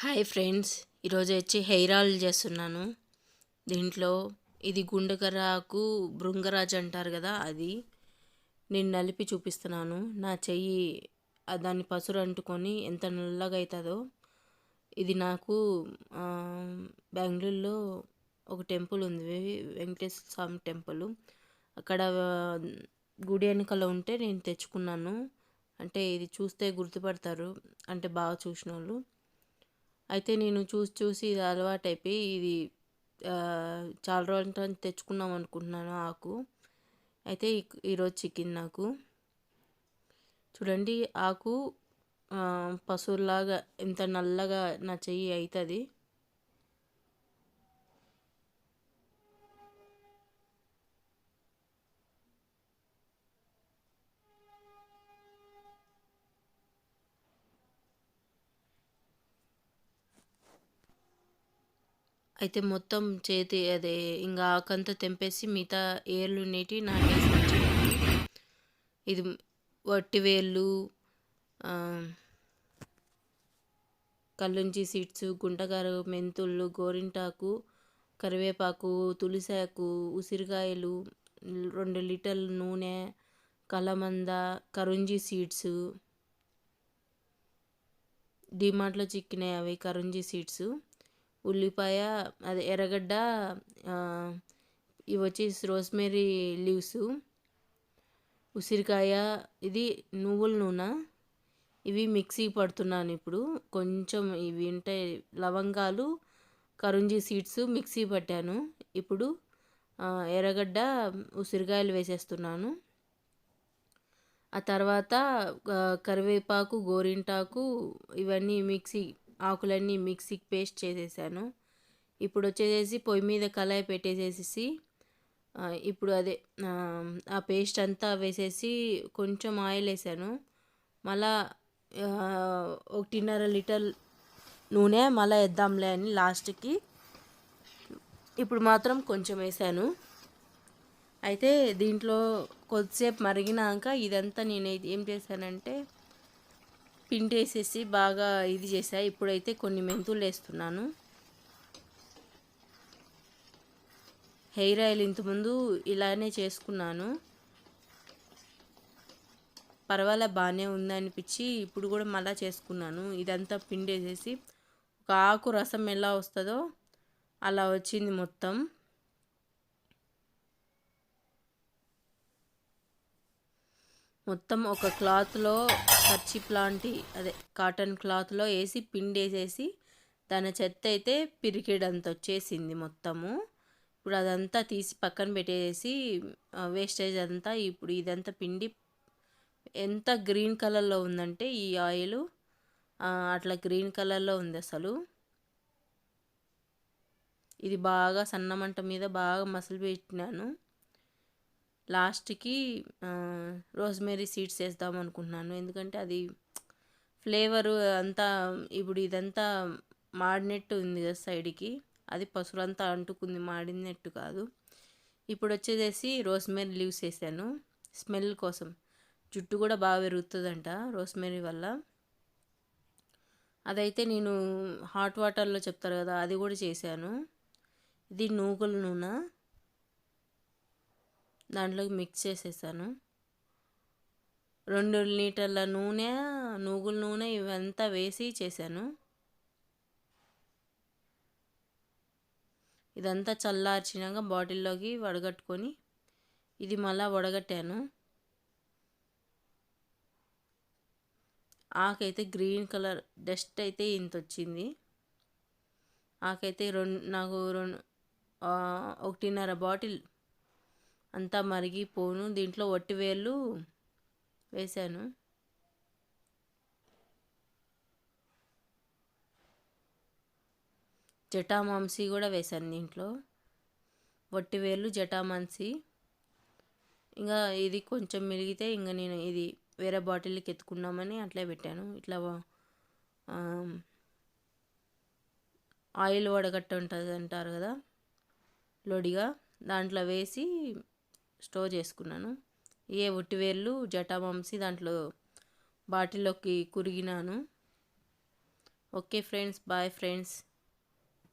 Hi friends ఈరోజు వచ్చి hair oil చేస్తున్నాను. దీంట్లో ఇది గుండెకరాకు భృంగరాజ్ అంటారు కదా అది. నేను నలిపి చూపిస్తున్నాను. నా చెయ్యి దాన్ని పసురు అంటుకొని ఎంత నల్లగా అవుతుందో. ఇది నాకు బెంగళూరులో ఒక టెంపుల్ ఉంది వెంకటేశ్వర స్వామి టెంపుల్. అక్కడ గుడి వెనకాల ఉంటే నేను తెచ్చుకున్నాను. అంటే ఇది చూస్తే గుర్తుపడతారు. అంటే బాగా చూసిన వాళ్ళు అయితే నేను చూసి చూసి ఇది అలవాటైపోయి ఇది చాలా రోజుల నుంచి తెచ్చుకుందాం అనుకుంటున్నాను ఆకు. అయితే ఈ- ఈరోజు చికెన్ నాకు. చూడండి ఆకు ఆ, పసురులాగా నల్లగా నా చెయ్యి అవుతుంది అయితే మొత్తం చేతి అదే ఇంకా ఆకంతా తెంపేసి మిగతా ఏర్లు నీటి నాటేసి ఇది వట్టి వేళ్ళు ఆ, కల్లుంచి సీడ్స్ గుంటగారు మెంతులు గోరింటాకు కరివేపాకు తులసాకు ఉసిరికాయలు రెండు లీటర్ల నూనె కలమంద కరుంజీ సీడ్స్ డిమార్ట్లో చిక్కినాయి అవి కరుంజీ సీడ్స్. ఉల్లిపాయ అదే ఎర్రగడ్డ ఇవి వచ్చేసి రోస్మేరీ లీవ్స్ ఉసిరికాయ ఇది నువ్వుల నూనె. ఇవి మిక్సీ పడుతున్నాను ఇప్పుడు. కొంచెం ఇవి ఉంటాయి లవంగాలు కరుంజీ సీడ్స్ మిక్సీ పట్టాను. ఇప్పుడు ఎర్రగడ్డ ఉసిరికాయలు వేసేస్తున్నాను. ఆ తర్వాత కరివేపాకు గోరింటాకు ఇవన్నీ మిక్సీ ఆకులన్నీ మిక్సీకి పేస్ట్ చేసేసాను. ఇప్పుడు వచ్చేసేసి పొయ్యి మీద కళాయి పెట్టేసేసి ఇప్పుడు అదే ఆ, పేస్ట్ అంతా వేసేసి కొంచెం ఆయిల్ వేసాను. మళ్ళా ఒకటిన్నర లీటర్ నూనె మళ్ళీ వేద్దాంలే అని లాస్ట్కి ఇప్పుడు మాత్రం కొంచెం వేసాను. అయితే దీంట్లో కొద్దిసేపు మరిగినాక ఇదంతా నేను ఏం చేశానంటే పిండి వేసేసి బాగా ఇది చేసా. ఇప్పుడైతే కొన్ని మెంతులు వేస్తున్నాను. హెయిర్ ఆయిల్ ఇంతకుముందు ఇలానే చేసుకున్నాను. పర్వాలే బాగానే ఉందనిపించి ఇప్పుడు కూడా మళ్ళీ చేసుకున్నాను. ఇదంతా పిండి వేసేసి ఒక ఆకు రసం ఎలా వస్తుందో అలా వచ్చింది మొత్తం. మొత్తం ఒక క్లాత్లో కర్చీప్ లాంటి అదే కాటన్ క్లాత్లో వేసి పిండి వేసేసి దాని చెత్త అయితే పిరికిడంత వచ్చేసింది మొత్తము. ఇప్పుడు అదంతా తీసి పక్కన పెట్టేసి వేస్టేజ్ అంతా ఇప్పుడు ఇదంతా పిండి ఎంత గ్రీన్ కలర్లో ఉందంటే ఈ ఆయిల్ అట్లా గ్రీన్ కలర్లో ఉంది అసలు. ఇది బాగా సన్నమంట మీద బాగా మసలు పెట్టినాను. లాస్ట్కి రోజ్మేరీ సీడ్స్ వేద్దాం అనుకుంటున్నాను. ఎందుకంటే అది ఫ్లేవరు అంతా ఇప్పుడు ఇదంతా మాడినట్టు ఉంది కదా సైడ్కి. అది పసురంతా అంటుకుంది మాడినట్టు కాదు. ఇప్పుడు వచ్చేసేసి రోస్మేరీ లీవ్స్ వేసాను. స్మెల్ కోసం. జుట్టు కూడా బాగా పెరుగుతుందంట రోస్మేరీ వల్ల. అదైతే నేను హాట్ వాటర్లో చెప్తారు కదా అది కూడా చేశాను. ఇది నూగుల నూనె. దాంట్లోకి మిక్స్ చేసేసాను. రెండు లీటర్ల నూనె నూగుల నూనె ఇవంతా వేసి చేశాను. ఇదంతా చల్లార్చినాక బాటిల్లోకి వడగట్టుకొని ఇది మళ్ళా వడగట్టాను. ఆకైతే గ్రీన్ కలర్ డస్ట్ అయితే ఇంత వచ్చింది ఆకైతే రెండు నాకు రెండు ఒకటిన్నర బాటిల్ అంతా మరిగిపోను. దీంట్లో వట్టి వేళ్ళు వేశాను. జటామాంసి కూడా వేశాను దీంట్లో. వట్టి వేళ్ళు జటామాంసి. ఇంకా ఇది కొంచెం మెరిగితే ఇంకా నేను ఇది వేరే బాటిల్కి ఎత్తుకుందామని అట్లే పెట్టాను. ఇట్లా ఆయిల్ వడగట్ట ఉంటుంది అంటారు కదా లొడిగా. దాంట్లో వేసి స్టోర్ చేసుకున్నాను. ఏ ఒట్టివేళ్ళు జటామాంసి దాంట్లో బాటిల్లోకి కురిగినాను. Okay friends bye friends.